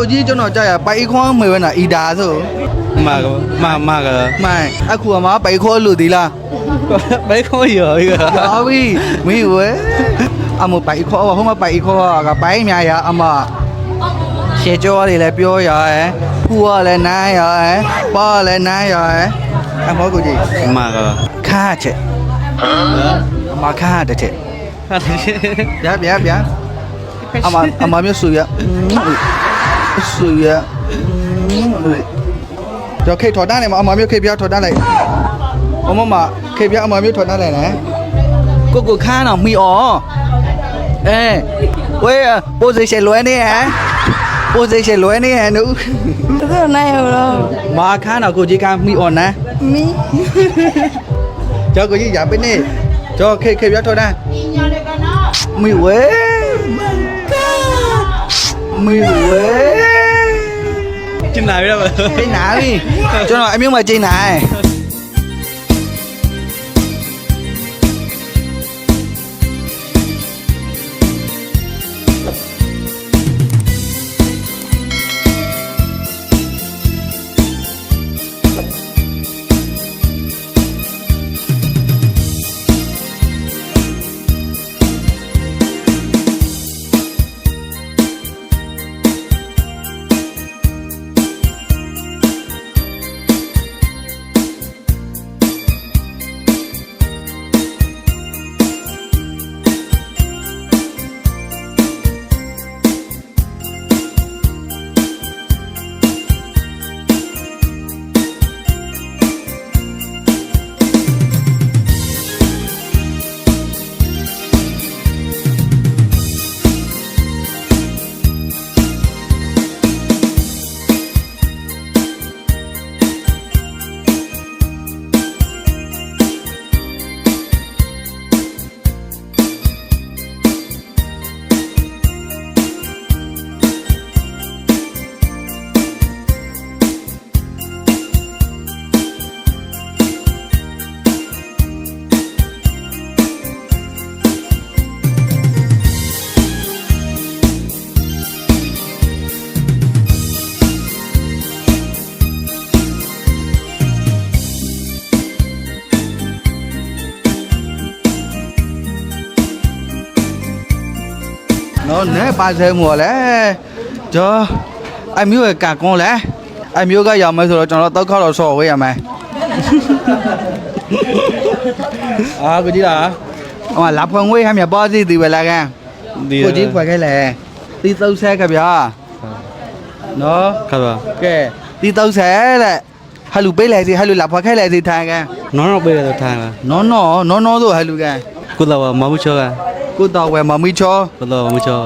ကိုကြီးကျွန်တော်ကြာရပိုက်ခွန်မွေဝနာအီဒါဆိုမကမမကမိုင်အခုကမပိုက်ခေါ်လို့ဒီလားပိုက်ခေါ်ရောရောပြီမင်းဝဲအမပိုက်ခေါ်ဟိုမပိုက်ခေါ်ကပိုက်များရအမရှေကျော်တွေလည်းပြောရယ်ဖူကလည်းနားရယ်ပါလည်းနားရယ်အမကိုကြီးမကခါချက်အမခါတဲ့ချက်ဗျာဗျာဗျာအမအမမျိုးစုရ ဆွေတော့ခေထော်တားနေမအမမျိုးခေပြောက်ထော်တားလိုက်အမမခေပြောက်အမမျိုးထော်တားလိုက်နော်ကိုကိုခန်းတော့မိဩအဲဝေးပိုစီရှင်လွဲနေဟဲ့ပိုစီရှင်လွဲနေဟဲ့နုသူနိုင်ရောမာခန်းတော့ကိုကြီးကမိဩနာမိကျော်ကိုကြီးရပဲနေကျော်ခေခေပြောက်ထော်တားမိဝေးမိဝေး trên này đó đâu trên này cho nó em biết mà trên này နော်နဲပါစဲမော်လဲကြောအမျိုးကကွန်လဲအမျိုးကရောင်မဲဆိုတော့ကျွန်တော်တောက်ခါတော့ဆော့ဝေးရမယ်အာကိုကြီးလားအမလာဖွန်ဝေးဟမ်းမြပါစီဒီဝလာကန်ဒီကိုကြီးဖွက်ခဲလဲတီသုံးဆဲခဗျာနော်ခဗျာကဲတီသုံးဆဲတဲ့ဟလူပေးလိုက်စီဟလူလာဖွက်ခဲလိုက်စီထိုင်ကန်နော်နော်ပေးလိုက်တော့ထိုင်ကန်နော်နော်နော်နော်ဆိုဟလူကန်ကိုလာမမဘူးချောကန် ကိုတော်ဝဲမမီချောဘလောမချော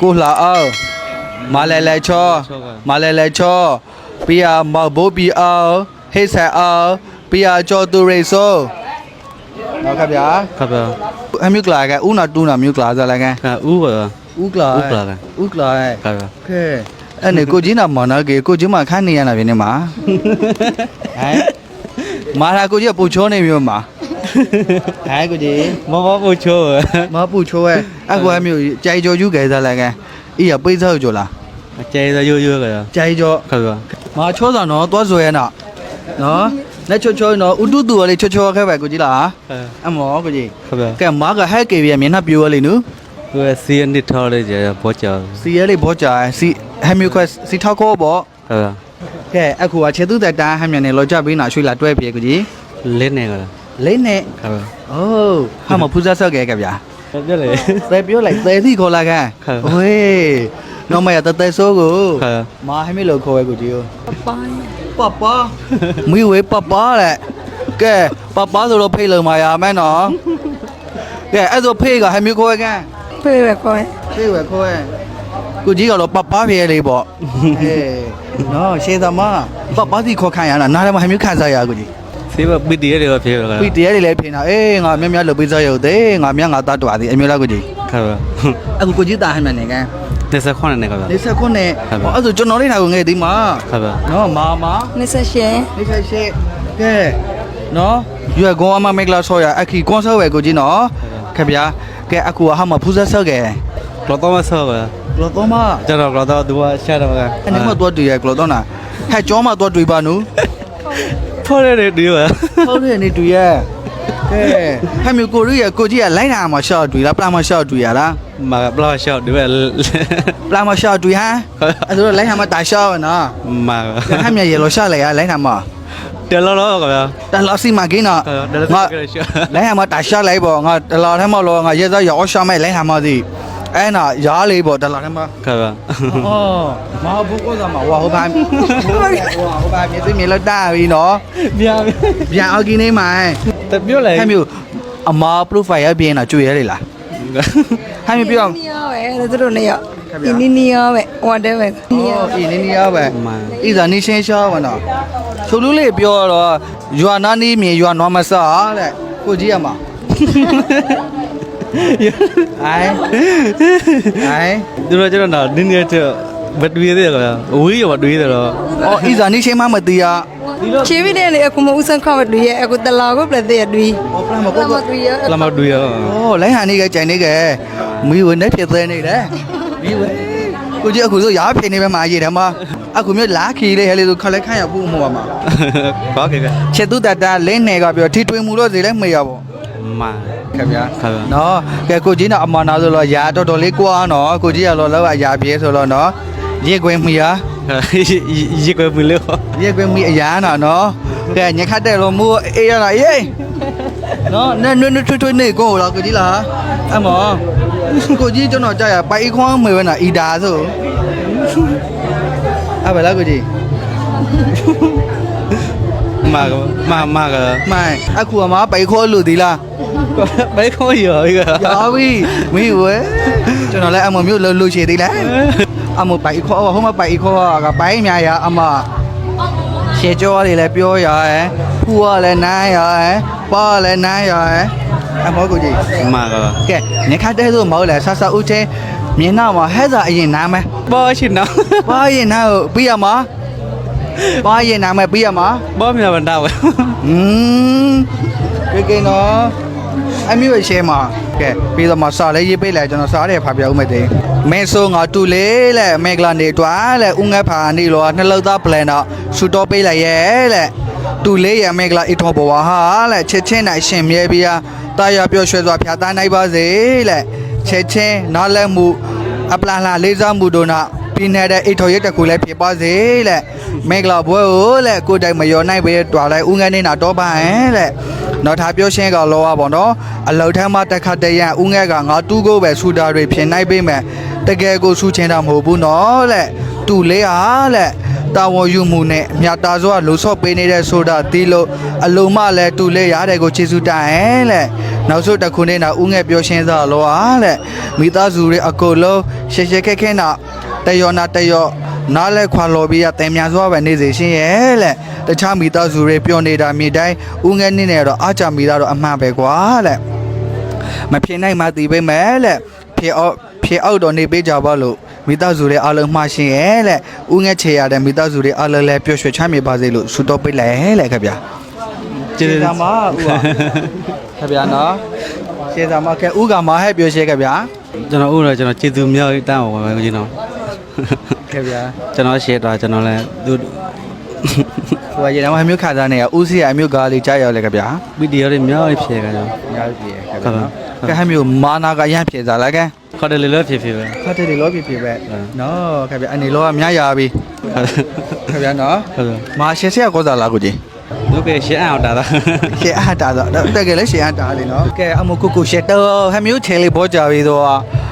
ကိုလှအောင်မလဲလဲချောမလဲလဲချောပြာမဘိုးပြာဟိဆိုင်အောင်ပြာချောသူရိဆိုဟုတ်ကဲ့ဗျာဟုတ်ဗျာအမြုကလာကဥနာတူနာမြုကလာဇာလကဟာဥပါဥကလာဥကလာဥကလာဟုတ်ဗျာကဲအဲ့နေကိုကြီးနာမနာကေကိုကြီးမခန်းနေရတာပြင်းနေမှာဟမ်မာရာကိုကြီးကပူချောနေမျိုးမှာ ဟဲ့ကိုကြီး 毛毛不着啊， မပူချောရဲ့အကွာမျိုးကြိုင်ကြော်ယူကေဇလာကန်အေးရပိတ်ဆောက်ကြော်လား 接着悠悠个， ကြိုင်ကြော် 看吧， မာချောဆောင်တော့သွားဆွဲနော်နော်လက်ချောချောနော်ဥတုတူလေးချောချောခဲ့ပဲကိုကြီးလား 看 အမောကိုကြီး 看吧， ကဲမာကဟဲ့ကေပြမျက်နှာပြိုရလေနူ 我是你掏的这不着， စီရဲလေးဘောကြာစီဟမ်မျိုးခွက်စီထောက်ခေါ်ပေါ့ 看吧， ကဲအခုကခြေသူတက်တာဟမ်မြန်နဲ့လောကြပေးနာရွှေလာတွဲပြေကိုကြီး 练那个了， လေးနဲ့ครับအိုးဟာမဖူးစားဆော့ကဲကဗျာเดี๋ยวเลย သဲပြောလိုက်သဲစီခေါ်လာကန်ဟုတ် ဝေးနော်မရတသဲဆိုးကိုครับ မာဟိမိလို့ခေါ်ရဲကိုဒီကိုပပပပမိဝေးပပတဲ့ကဲပပဆိုတော့ဖိတ်လုံမာရမယ်နော်ကဲအဲ့ဆိုဖိတ်ကဟိမိခေါ်ရဲကန် ဖေးပဲခေါ်ရင်ပြေဝဲခွဲကိုကြီးကတော့ပပပြေလေးပေါ့ အေးနော်ရှေးသမားပပစီခေါ်ခံရတာနားထဲမှာဟမျိုးခံစားရကိုကြီး ဆေးဘပီတီရဲတွေကဖြစ်ရတာပီတီရဲတွေလည်းဖြစ်နေတာအေးငါမြတ်မြတ်လုပ်ပေးစားရုပ်သေးငါမြတ်ငါတတ်တော်သည်အမျိုးလားကိုကြီးခါပါအခုကိုကြီးတာဟမ်းမြန်နေကန်29နဲ့ခါပါ29နဲ့အဲ့ဆိုကျွန်တော်လေးနာကိုငယ်သေးမှာခါပါနော်မာမာ28 28ကဲနော်ရွယ်ကွန်အမမိတ်လာဆော်ရအခီကွန်ဆော့ဝဲကိုကြီးနော်ခင်ဗျာကဲအခုဟာမဖူးဆက်ဆော့ကဲကလောတော့မဆော့ပါကလောတော့မကျွန်တော်ကလောတော့သူကရှာတော့ကအဲ့ဒီမှာတော့တွေ့ရကလောတော့နာဟဲ့ကြောမှာတော့တွေ့ပါနူ ဖော်ရတယ်ဒီကဟုတ်တယ်နေတွေ့ရကဲဟဲ့မျိုးကိုရီးယားကိုကြီးကလိုက်တာမှာရှော့တွေ့လားပလာမှာရှော့တွေ့ရလားမှာဘလော့ရှော့ဒီကပလာမှာရှော့တွေ့ဟမ်အဲ့ဒါလိုက်တာမှာတာရှော့နော်မှာဟဲ့မြရေလောရှော့လိုက်ရလိုက်တာမှာတယ်လောလောကဗျာတလောစီမကင်းနော်တယ်လောငါကရှော့လိုက်ဟာမတာရှလိုက်ပေါ့ငါတလာထဲမှာလောငါရဲသားရောရှာမဲ့လိုက်ဟာမသည် အဲ့နာရားလေးပေါ့တလာထဲမှာကဗျာအော်မဟုတ်ဘူးကောမှာဝါဟုတ်ပါဟိုဟုတ်ပါမြေသိမြေလောက်တာပြီနော်ဗျာပြန်အော်ကင်းနေမှာတပြောလေဟဲ့မျိုးအမာ profile ရပြင်တော့ကျွေရလေလားဟဲ့မျိုးပြောနီယောပဲသူတို့နေရောခင်ဗျာ ဒီနီနီယောပဲဟိုတဲပဲနီယောအော်ဒီနေနေရပဲမှာဣဇာနေရှင်းရှားပါနော်သူလူလေးပြောတော့ယွာနာနီးမြေယွာနွားမဆာတဲ့ကိုကြီးရမှာ အိုင်အိုင်သူတို့ကျွန်တော်နင်းနေတဲ့ဘတ်တွေးတယ်ကဗျာအဝေးရောတွေးတယ်တော့အော်ဣဇာနေရှင်းမမတီးရချေပြီးတဲ့လေအခုမဦးစံခါမတွေ့ရဲ့အခုတလာကိုပြတဲ့တွေ့အော်ပလမဘာကိုမကိုတွေ့ရဲ့လာမတွေးရောအော်လိုင်းဟာနေကကြိုင်နေကမီဝင်နေဖြစ်သေးနေတယ်မီဝင်ကိုကြီးအခုဆိုရားဖြစ်နေပဲမှာရေးတယ်မှာအခုမျိုးလာခီလေးဟဲလေဆိုခလက်ခန့်ရဖို့မို့မှာဘာကဲကချစ်သူတတလင်းနေကပြောထိထွေးမှုလို့စီလဲမေ့ရပေါ့မှာ ခင်ဗျာခါဗျာနော်ကဲကိုကြီးနော်အမနာဆိုတော့ရာတော်တော်လေးကွာနော်ကိုကြီးကလောလောအရာပြေဆိုတော့နော်ရေခွင်မီယာရေကွယ်မလို့ရေခွင်မီအရာနော်နော်ကဲညခတ်တဲ့လို့မို့အေးရလားယေးနော်နဲ့နွနွထွထွနေကိုလားကိုကြီးလားအမောကိုကြီးကျွန်တော်ကြာရပိုက်ခွန်းမေဝနာအီဒါဆိုအဘလားကိုကြီးမှာမှာမှာကမိုင်အခုအမပိုက်ခေါ်လို့ဒီလား ဘယ်ခေါ်ရောကရပြီမင်းဝဲကျွန်တော်လည်းအမမျိုးလှလို့ချေသေးလားအမပိုက်ခေါ်ဟိုမှာပိုက်ခေါ်ကပိုင်များရအမရှေကြောတွေလည်းပြောရရယ်ဖူကလည်းနမ်းရရယ်ပါလည်းနမ်းရရယ်အမောကိုကြီးမှာကကဲညခတဲ့ဆိုမဟုတ်လဲဆဆဦးချင်းမြင်တော့မှာဟဲ့စာ အရင်နားမယ်ဘောရှိနော်ပါရင်နားကိုပြီးရမှာပါရင်နားမယ်ပြီးရမှာဘောမြမတော့อืมကဲကဲနော်အမျိုးရှဲမှာကဲပြီးတော့မစာလေးရေးပေးလိုက်ကျွန်တော်စားတယ်ဖာပြဦးမယ်တဲ့မင်းဆိုငါတူလေးလက်မေကလာနေတွားလက်ဦးငက်ဖာနေလောနှလုံးသားပလန်တော့ဆူတော့ပေးလိုက်ရဲ့လက်တူလေးရမေကလာအထောပေါ်ပါဟာလက်ချစ်ချင်းနိုင်ရှင်မြဲပြီးတာရပြောရွှဲစွာဖြာသားနိုင်ပါစေလက်ချစ်ချင်းနားလက်မှုအပလာလာလေးစားမှုတို့နာပြင်းနေတဲ့အိတ်ထော်ရက်တစ်ခုလည်းဖြစ်ပါစေလက်မေကလာဘွဲကိုလက်ကိုယ်တိုင်မယောနိုင်ပဲတွာလိုက်ဦးငန်းနေတာတော့ပါဟဲ့လက် နော်ထားပြောရှင်းကလောရပါတော့အလောက်ထမ်းမတက်ခတ်တဲ့ရဦးငဲကငါတူးကိုပဲဆူတာတွေဖြစ်နိုင်ပေးမယ်တကယ်ကိုဆူချင်တာမဟုတ်ဘူးနော်လက်တူလေးဟာလက်တာဝန်ယူမှုနဲ့မြတ်တာစွာလှဆော့ပေးနေတဲ့ဆိုတာတီးလို့အလုံးမလဲတူလေးရတယ်ကိုချေစုတိုင်ဟဲ့လက်နောက်ဆုံးတစ်ခုနဲ့တော့ဦးငဲပြောရှင်းစားလောဟာလက်မိသားစုတွေအကုန်လုံးရှေရှေခက်ခဲနာတယောနာတယော နားလဲခွာလော်ပြီးရတင်မြန်စွာပဲနေစေရှင်ရဲ့လက်တခြားမိသားစုတွေပြောနေတာမြေတိုင်းဦးငယ်နေနေတော့အားကြမိတာတော့အမှန်ပဲကွာလက်မဖြစ်နိုင်မှသိပေးမယ်လက်ဖြေအောက်ဖြေအောက်တော့နေပေးကြပါလို့မိသားစုတွေအားလုံးမှားရှင်ရဲ့လက်ဦးငယ်ချေရတဲ့မိသားစုတွေအားလုံးလည်းပျော်ရွှင်ချမ်းမြေပါစေလို့ဆုတောင်းပေးလိုက်လက်ခင်ဗျာကျေးဇူးသာမဦးပါခင်ဗျာနော်ရှေ့သာမကဲဦးကမဟဲ့ပြောရှေ့ခင်ဗျာကျွန်တော်ဥရောကျွန်တော်ကျေးဇူးမြောက်တန်းအောင်ပါပဲကျွန်တော် ခင်ဗျာကျွန်တော်ရှေ့တော့ကျွန်တော်လည်းသူဟိုကရေတော့အမျိုးခါသားနေရဦးစီရအမျိုးကားလေးကြားရောက်လေခင်ဗျာဗီဒီယိုတွေမြောက်ဖြေကြတော့ညာပြီခင်ဟုတ်ပါဗျာကဲဟမျိုးမာနာကရမ်းပြေစားလာကဲခေါ်တယ်လေလို့ဖြေဖြေပဲခတ်တယ်လောပြပြပဲဟုတ်နော်ခင်ဗျာအနေလောကမြရပြီခင်ဗျာနော်ဟုတ်ကဲ့မာရှေဆက်ကောစားလာကိုကြီးလူကရှေ့အောင်တာ တာရှေအားတာတော့တကယ်လည်းရှေအားတာလေနော်ကဲအမကုကုရှေတော့ဟမျိုးချေလေးပေါ်ကြပြီတော့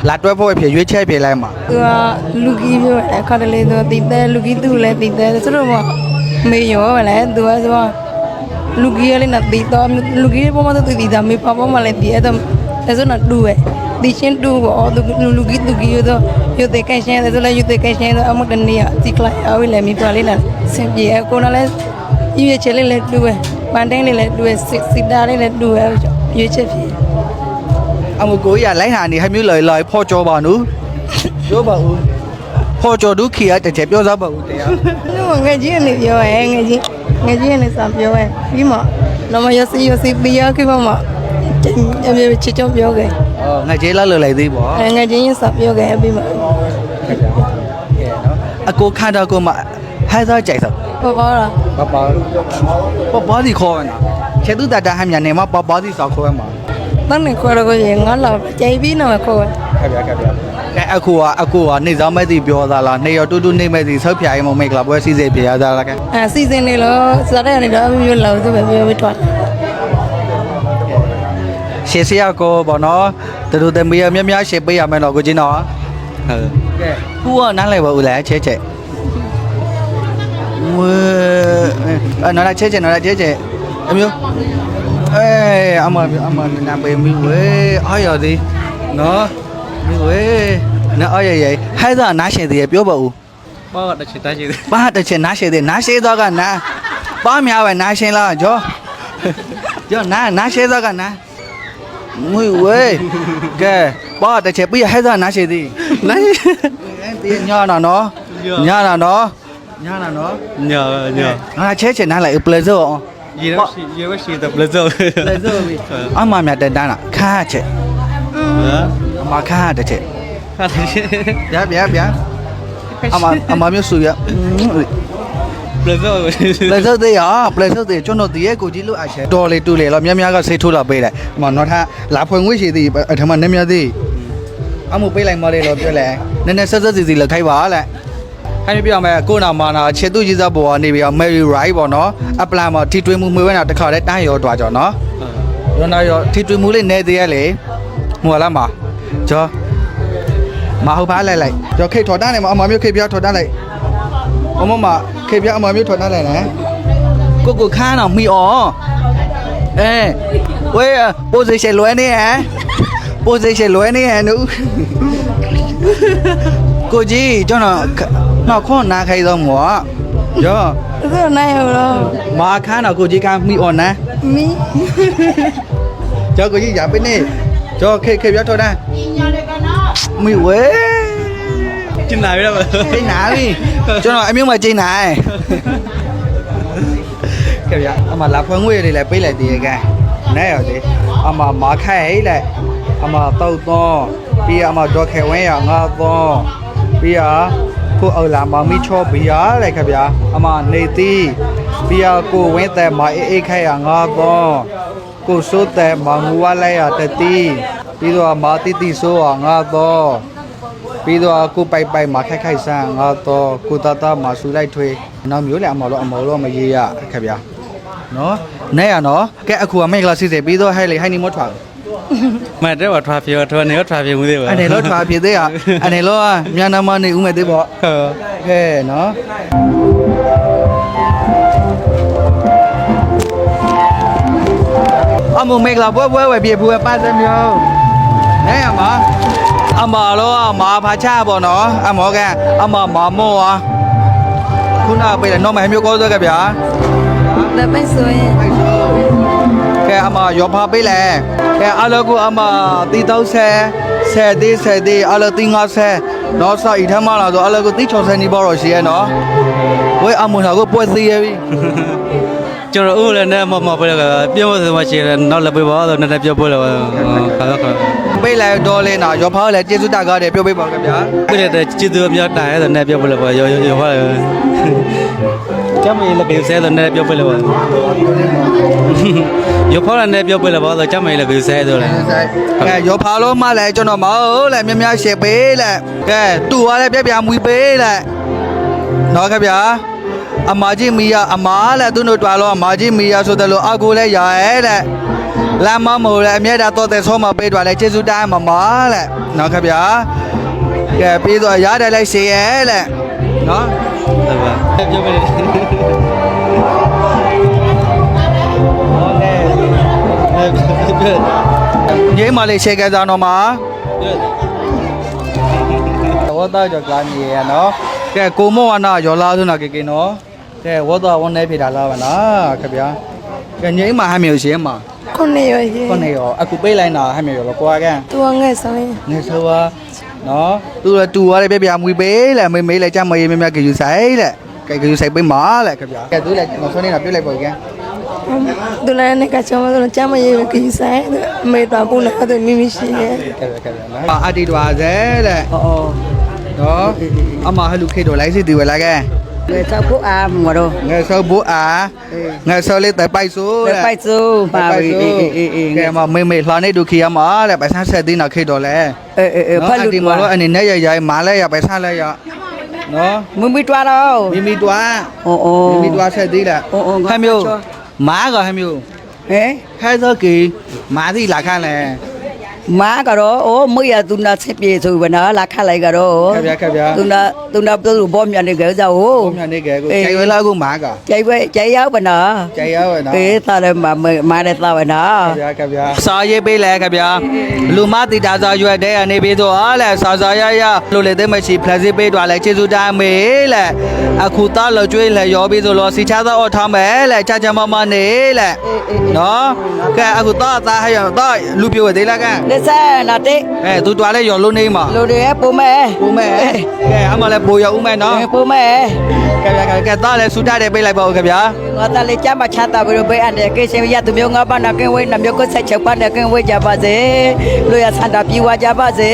လာတွဲဖို့ဖြစ်ရွေးချယ်ပြလိုက်မှာသူကလူကြီးပြောတယ်ခါတလေသူတည်တယ်လူကြီးသူလည်းတည်တယ်ဆိုတော့မေယောပဲလေသူကဆိုလူကြီးလည်းနဲ့တည်တော့လူကြီးပေါ်မှာသူတည်တာမေပပေါ်မှာလည်းတည်အဲ့တော့ဒါဆိုတော့တူပဲဒီချင်းတူဘောသူလူကြီးသူကြီးတော့ယူတဲ့ကန်ရှင်းတယ်ဆိုလည်းယူတဲ့ကန်ရှင်းတော့အမတနေရဒီကလိုက်အဝိလည်းမိပါလေးလားစင်ပြေကိုနလည်းရွေးချယ်လေးလည်းတူပဲ ပန်တိုင်းလေးလည်းတူပဲစစ်တာလေးလည်းတူပဲရွေးချယ်ဖြစ်အမကိုရလိုက်ဟာနေဟမျိုးလော်လော်ဖော်ကြောပါနူပြောပါဦးဖော်ကြောဒုခိယတကြပြောစားပါဦးတရားလို့ငယ်ကြီးကနေပြောရဲငယ်ကြီးငယ်ကြီးကနေစပြောရဲပြီးမှတော့မရစီရစီပြရခဲ့မှမအမေချစ်ချောပြောခဲ့အော်ငါကျေးလာလော်လိုက်သေးပေါ့အဲငယ်ကြီးရင်စပြောခဲ့ပြီးမှခင်ဗျာကဲနော်အကိုခါတော့ကို မဟဲသားကြိုက်တော့ပေါ်ပေါ်လားပပပပဒီခေါ်ရနာချေသူတတာဟမ်းမြန်နေမှာပပဒီစောက်ခေါ်ရမှာတန်းနေခေါ်တော့ကိုရင်ငါလာကြိုက်ပြီးတော့ခေါ်ခင်ဗျာခင်ဗျာကဲအခုကအကူကနေစားမဲ့တီပြောသားလားနေရတူတူနေမဲ့တီဆောက်ဖြာရင်မမိတ်ကလာပွဲစီစဉ်ပြရသားလားကဲအဲစီစဉ်နေလို့စားတဲ့နေတော့မျိုးလောက်သူပဲပြောပြီးတော့ရှေ့စရကိုဘောနော်တူတူတမီးရမြများရှေ့ပေးရမယ်နော်ကိုကြီးနော်ဟုတ်ကဲခုကနားလိုက်ပါဦးလဲချဲချဲ ဝဲအဲ့နော်ချဲချဲနော်ချဲချဲအမျိုးအေးအမအမနာပေးမိဝဲအားရသည်နော်မိဝဲနားအားရရဟဲ့သာနားရှင်သေးပြောပါဦးပေါ့တစ်ချက်တည်းရှိတယ်ဘာတစ်ချက်နားရှင်သေးနားရှင်းတော့ကနားပါများပဲနားရှင်းလားကျော်ကျော်နားနားရှင်းတော့ကနားငွေဝဲကဲပါတစ်ချက်ပြီး ဟဲ့သာနားရှင်းသေးနိုင်တင်းညနာနော်ညနာနော်ညနာနော် ညာညာ ငါချဲချဲနားလိုက်ပလက်စောအောင် ရေရရှိရေရရှိတဲ့ဘလဇောပလက်စောပြီအမမြတ်တန်တန်းလားခါချက်ဟာအမခါတစ်ချက်ဟာတည်းဗျာဗျာဗျာအမအမမျိုးဆူရဘလဇောပလက်စောသေးရပလက်စောသေးကျွန်တော်တည်းရဲ့ကိုကြီးလို့အချက်တော်လေတူလေတော့မြများကစိတ်ထိုးလာပေးတယ်အမနော်ထားလာဖွင့်ငွေရှိသေးအထမနည်းများသေးအမှုပေးလိုက်မလေးတော့ပြောလဲနည်းနည်းဆက်ဆက်စီစီလောက်ခိုင်းပါလဲ ခိုင်းပြမယ်ကိုနာမာနာခြေသူကြီးစားပေါ်ကနေပြီးတော့ Mary Right ပေါ့နော်အပလန်မှာထိတွင်းမှုမွေးဝဲတာတစ်ခါတည်းတန်းရောတွားကြော်နော်ရောနာရောထိတွေ့မှုလေးနေသေးရလေမွာလာမှာဂျောမဟုတ်ပါလိုက်လိုက်ဂျောခိတ်ထော်တန်းနေမှာအမမျိုးခိတ်ပြထော်တန်းလိုက်အမမခိတ်ပြအမမျိုးထော်တန်းလိုက်နော်ကိုကိုခန်းတော့မိအောအဲဝေး position လွဲနေဟမ် position လွဲနေဟမ်နူကိုကြီးကျွန်တော် နောက်ခွန်နာခိုင်းတော့မောဂျောသူနိုင်ရောမာခန်းတော့ကိုကြီးကမိအော်နော်မီ cho cô gì dạ bên này cho khi khi biết thôi đây mì quế ကျင်လာပြီလား cái nào đi cho nó em biết mà chơi này cái gì mà làm phân nguyên thì lại bây lại thì cái này rồi thì mà mở khai ấy lại mà tàu to bây giờ mà cho khai quen à ngã to bây giờ cô ở làm mà mi cho bây giờ lại cái gì mà này ti bây giờ cô quen tại mà ê ê khai à ngã to ကိုစိုးတဲ့မငူဝလိုက်ရတတိပြီးတော့မာတိတိဆိုးအောင်ငါတော့ပြီးတော့ကိုပိုက်ပိုက်မှာခိုက်ခိုက်ဆန်းငါတော့ကိုတတမှာဆူလိုက်ထွေးနောက်မျိုးလည်းအမော်တော့အမော်တော့မရေးရခက်ဗျာနော်နဲ့ရနော်ကဲအခုကမိတ်ကလာစီစီပြီးတော့ဟဲ့လေဟိုင်းနီမောထွာ မတဲ့ဘာထွားပြေထွားနေထွားပြေမှုသေးပါအနေလို့ထွာဖြစ်သေးရအနေလို့မြန်နာမနေဦးမယ်သေးပေါ့ဟုတ်ကဲနော်အမမေကလာပွဲပွဲဝယ်ပြေဘူးပတ်စမျိုးနဲရမအမလောမာဖာချပေါ့နော်အမောကအမမမောခုနပေးတယ်နော်မမျိုးကောသွားကြဗျာလက်ပိတ်ဆိုရင်ကဲ အမရောဖာပေးလဲကဲအလောကူအမတီတော့ဆဲဆဲသေးဆဲသေးအလောတီငါဆဲတော့စာဤထမ်းမလာဆိုအလောကူတီ60နီဘောတော့ရှိရဲ့နော်ဝဲအမနာကိုပွဲသေးရဲ့ပြီကျွန်တော်ဦးလည်းနဲ့မမပဲကပြောမစမရှိတယ်နောက်လည်းပြပါတော့နည်းနည်းပြောပြလို့ခါတော့ခါပေးလိုက်တော့လဲနော်ရောဖာလည်းကျေးဇူးတကားတယ်ပြောပေးပါခင်ဗျာပြည့်တဲ့ချစ်သူများတိုင်ရတယ်နဲ့ပြောပြလို့ပါရောရောဟာ ကျမလည်းပြေဆဲတော့နဲ့ပြောပြလို့ပါရောဖော်လည်းနဲ့ပြောပြလို့ပါတော့ကျမလည်းပြေဆဲတော့လေကဲရောဖာလို့မှလည်းကျွန်တော်မဟုတ်လဲမြများရှေ့ပေးလဲကဲတူကလည်းပြပြမွေးပေးလဲနော်ခင်ဗျာအမကြီးမီယာအမားလဲသူတို့တွာလို့အမကြီးမီယာဆိုတယ်လို့အကူလဲရရဲတဲ့လမ်းမမို့လဲအမြဲတမ်းတော့တဲ့ဆောမပေးတွာလဲကျေးဇူးတိုင်းမမလဲနော်ခင်ဗျာကဲပြီးတော့ရတယ်လဲရှေ့ရဲလဲနော် ဟုတ်ပါပြောပြတယ်ညီမလေးရှေ့ကစားတော့မှာဝတ်သားကြောကလာနေရနော်ကဲကိုမောဝနာရောလာဆိုနာကေကေနော်ကဲဝတ်သားဝန်နေဖြစ်တာလားဗလားခဗျာကဲငိမ့်မှာဟမ်းမျိုးရှင်းမှာ ခုနေရရင်ခုနေရောအခုပေးလိုက်တာဟမ်းမျိုးရောကွာကန်သူကငဲ့ဆိုရင်နေဆိုပါနော်သူလည်းတူရတယ်ပြပြမွေပေးလဲမေမေးလဲကြမရေးမမကယူဆိုင်လဲကဲကယူဆိုင်ပေးမှာလဲခဗျာကဲသူလည်းမဆွနေတာပြုတ်လိုက်ပေါ့ကန်သူလည်းနေကချမလို့ချမရေးကီဆိုင်မေတော့ဘူးလည်းသူမိမရှိရဲ့ကဲကဲနော်အာအတီတွာဇဲလဲအော်နနော်အမဟလူခေတော်လိုက်စီတီဝဲလာကဲ người sao cũng à mà đâu ငယ်ဆောဘူအာငယ်ဆောလေးတိုင်ပိုက်ဆို để phải su တိုင် mà ပိုက် vì ဆို ê ê ê ကဲမမေမေလှနေဒုခိယမလဲပိုင်ဆန်းဆက်သိနာခေတော်လဲ ê ê ê နော် phải အ lụt ဒီမလို့ qua အနေနဲ့ရရမားလဲရပိုင်ဆန်းလဲရနော် mới biết qua đâu မိမိတွား ồ ồ မိ မိတွားဆက်သေးလား ồ ồ ဟဲ့မျိုးမားကဟဲ့မျိုး ê ဟဲ့သောကီမားသီလာခန့်လဲ má cả đó ô mới giờ tụi nó xếp về rồi bên đó là khai lại cả đó ခက်ဗျာခက်ဗျာ tụi nó tụi nó tụi bom nhận được gỡ ဘုံ dầu မြနေကဲကိုကျိုင်ဝဲလာကိုမားက chạy với chạy áo bên đó ကျိုင်ရောနော် ê tao đây mà mà mà đây tao bên đó ဗျာခဗျာစာရေးပေးလဲခဗျာလူမတီတာစာရွက်တဲ့အနေပြီးတော့အားလဲစာစာရရလူလေတဲ့မရှိဖလက်စီပေးတော့လဲကျေစုတိုင်းမေလဲအခုသားလောကျွေးလဲရောပြီးဆိုလို့စီချသောအထောင်းပဲလဲချာချာမမနေလဲနော်ကဲအခုသားသားဟရတော့လူပြိုသေးလားကဲ để xe là tê အဲသူတွားလဲရောလုံးနေမှာ lô đi bố mẹ ဦးမဲကဲအမလဲပိုရဦးမဲနော် bố mẹ ကဲကဲကဲသားလဲစူတာတယ်ပေးလိုက်ပါဦးခဗျာ ngõ ta lấy cha mà cha ta vừa bây anh để cái xe bây giờ tụi mình ngõ ban nào cái quay nằm vô cái xe chụp ban nào cái quay chả bao giờ rồi à sản đạp yêu qua chả bao giờ